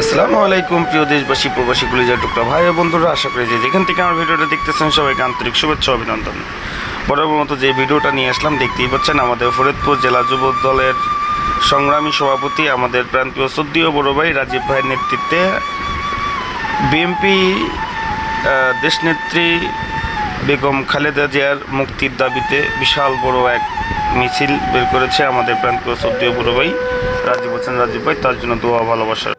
আসসালামু আলাইকুম, প্রিয় দেশবাসী, প্রবাসী গুলিজা টুকরা ভাই বন্ধুরা, আশা করি যে যেখান থেকে আমার ভিডিওটা দেখতেছেন, সবাইকে আন্তরিক শুভেচ্ছা অভিনন্দন। বরাবর মতো যে ভিডিওটা নিয়ে আসলাম, দেখতেই পাচ্ছেন আমাদের ফরিদপুর জেলা যুব দলের সংগ্রামী সভাপতি, আমাদের প্রান্তীয় সদ্দীয় বড় ভাই রাজীব ভাইয়ের নেতৃত্বে বিএমপি দেশনেত্রী বেগম খালেদা জিয়ার মুক্তির দাবিতে বিশাল বড় এক মিছিল বের করেছে আমাদের প্রান্তীয় সদ্যীয় বড় ভাই। রাজীব হোসেন রাজীব ভাই, তার জন্য দোয়া ভালোবাসার